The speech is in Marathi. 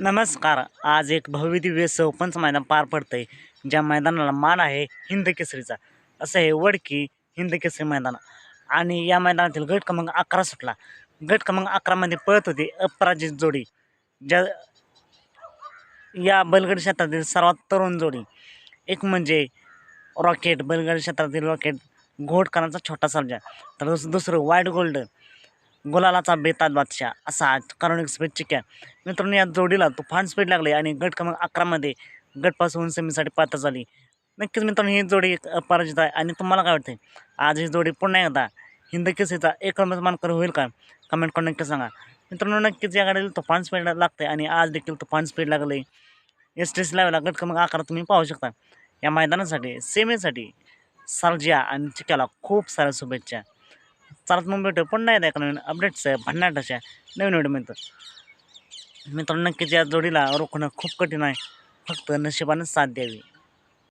नमस्कार. आज एक भव्य दिव्य चौपंच मैदान पार पडतं आहे ज्या मैदानाला मान आहे हिंद केसरीचा. असं हे वडकी हिंद केसरी मैदान. आणि या मैदानातील गट क्रमांक अकरा सुटला. गट क्रमांक अकरामध्ये पळत होती अपराजित जोडी ज्या या बलगड क्षेत्रातील सर्वात तरुण जोडी. एक म्हणजे रॉकेट बलगड क्षेत्रातील रॉकेट घोटकरांचा छोटा सर्जा तर दुसरं व्हाईट गोल्ड गुलालाचा बेताज बादशाह असा आज कारण स्पीड चिक्या मित्रांनो या जोडीला तुफान स्पीड लागली आणि गट क्रमांक अकरामध्ये गटपासून सेमीसाठी पात्र झाली. नक्कीच मित्रांनो ही जोडी एक अपराजित आहे. आणि तुम्हाला काय वाटते आज ही जोडी पुन्हा एकदा हिंद केसरीचा एक रमत मानकर होईल का? कमेंट करून नक्की सांगा. मित्रांनो नक्कीच या गाडीला तुफान स्पीड लागते आणि आज देखील तुफान स्पीड लागले. एस टी सी लावायला गट क्रमांक अकरा तुम्ही पाहू शकता. या मैदानासाठी सेमीसाठी सर्जिया आणि चिक्याला खूप साऱ्या शुभेच्छा. चालत मग भेटू. पण नाही एका नवीन अपडेट्स आहे अशा नवीन व्हिडिओ मिळतं मित्रांनो नक्कीच या जोडीला रोखणं खूप कठीण आहे. फक्त नशिबानं साथ द्यावी.